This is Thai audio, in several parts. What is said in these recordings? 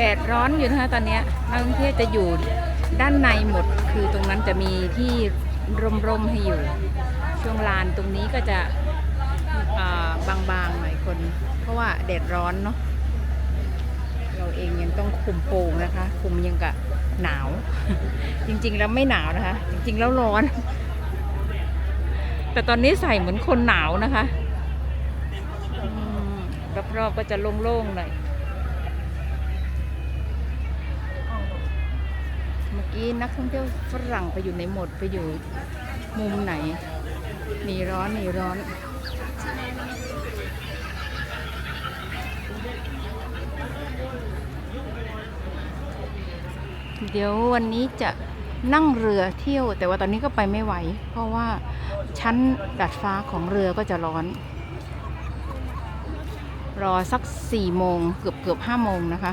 แดดร้อนอยู่นะคะตอนนี้นักท่องเที่ยวจะอยู่ด้านในหมด คือตรงนั้นจะมีที่ร่มๆให้อยู่ ช่วงลานตรงนี้ก็จะาบางๆหน่อยคน เพราะว่าแดดร้อนเนาะเราเองยังต้องคุมโปงนะคะ คุมยังกะหนาว จริงๆแล้วไม่หนาวนะคะ จริงๆแล้วร้อน แต่ตอนนี้ใส่เหมือนคนหนาวนะคะอรอบๆก็จะโล่งๆหน่อย เมื่อกี้นักท่องเที่ยวฝรั่งไปอยู่ในหมดไปอยู่มุมไหนหนีร้อนหนีร้อน เดี๋ยววันนี้จะนั่งเรือเที่ยว แต่ว่าตอนนี้ก็ไปไม่ไหว เพราะว่าชั้นดัดฟ้าของเรือก็จะร้อน รอสักสี่โมงเกือบเกือบห้าโมงนะคะ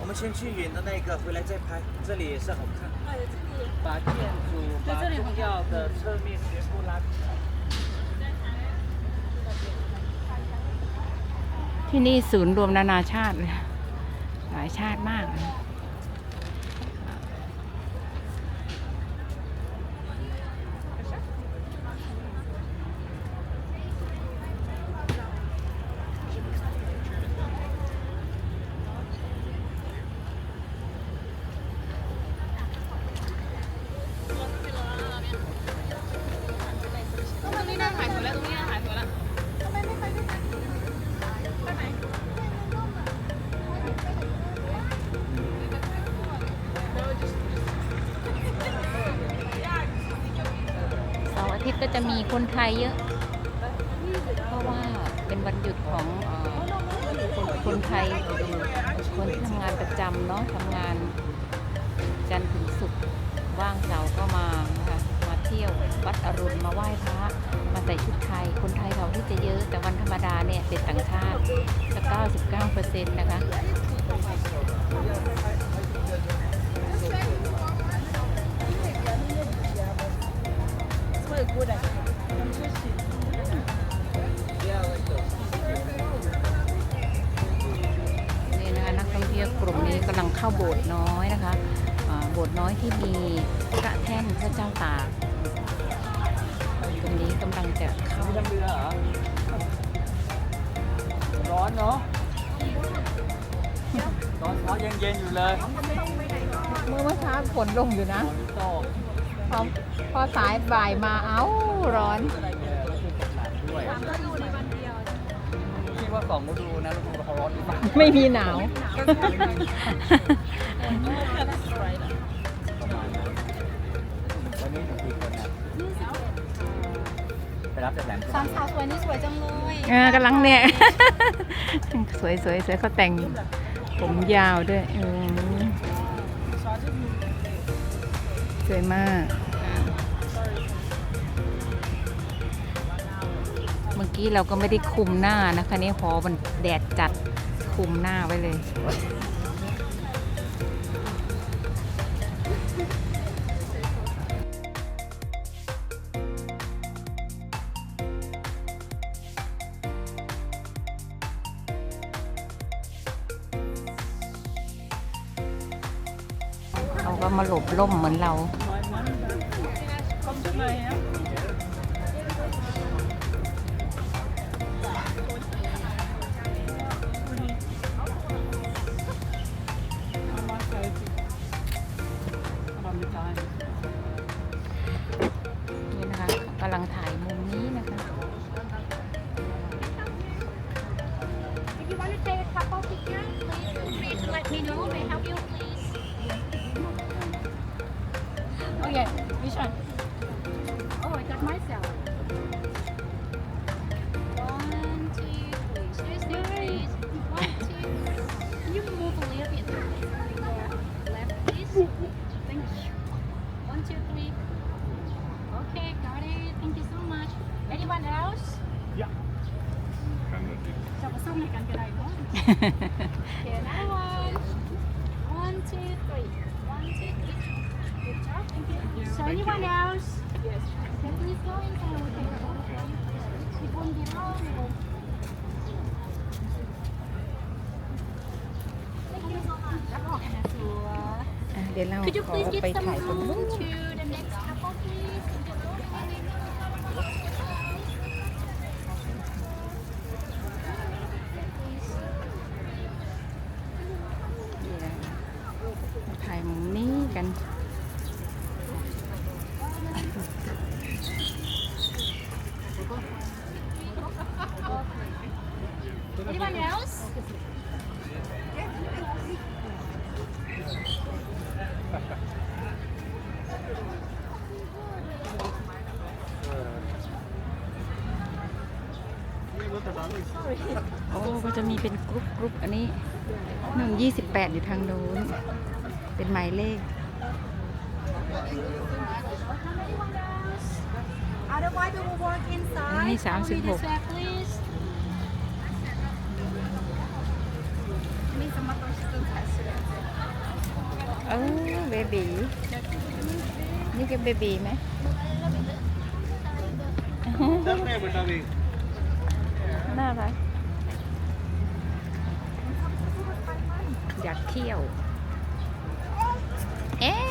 我们先去云的那个，回来再拍，这里也是好看。把建筑、把重要的侧面全部拉平。 ที่นี่ศูนย์รวมนานาชาติเลย หลายชาติมาก เลยเสาร์อาทิตย์ก็จะมีคนไทยเยอะ เพราะว่าเป็นวันหยุดของเออคนคนไทย คนที่ทำงานประจำเนาะทำงานจันทร์ถึงศุกร์ว่างเสาร์ก็มา ส่ชุดไทย คนไทยเราที่จะเยอะแต่วันธรรมดาเนี่ยเป็นต่างชาติจะ99เปอร์เซ็นต์นะคะนี่นะคะนักท่องเที่ยวกลุ่มนี้กำลังเข้าโบสถ์น้อยนะคะโบสถ์น้อยที่มีพระแท่นพระเจ้าตาก ตรงนี้กำลังจะเข้านั่งเรือเหรอร้อนเนาะตอนเช้ายังเย็นอยู่เลยเมื่อเมื่อเช้าฝนลงอยู่นะฝนตกพอพอสายบ่ายมาเอ้าร้อนด้วยคิดว่าสองฤดูนะฤดูเขาร้อนดีมากไม่มีหนาว รับจากแหลมสามสาวสวยนี่สวยจังเลยเออกำลังเนี่ย สวยสวยสวยเขาแต่งผมยาวด้วยเออสวยมากอ่าเมื่อกี้เราก็ไม่ได้คุมหน้านะคะนี่พอมันแดดจัดคุมหน้าไว้เลย เขาก็มาหลบล่มเหมือนเรา นี่นะคะกำลังถ่ายมุมนี้นะคะ If you want to take a couple pictures please feel free to let me know may I help you please Okay, which one? Oh, I got myself. One, two, three. One, two. Can you move? Yeah. Left, please. Thank you. One, two, three. Okay, got it. Thank you so much. Anyone else? Yeah. One. One, two, three. One, two, three. รา Could you ขอ please give ไป some ถ่ายตรง room นู้น to the next couple, please? นี่นะมาถ่ายมุมนี้กัน Anyone else? โอ้ก็จะมีเป็นกรุ๊ปกรุ๊ปอันนี้หนึ่งยี่สิบแปดอยู่ทางโน้น เป็นหมายเลข Anyone else? Otherwise, we will work inside. Ini Follow me 36. this way, please. Ini sama toasted hasil. เออเบบีนี่ก็เบบีไหม น่ารักอยากเที่ยว เอ๊ะ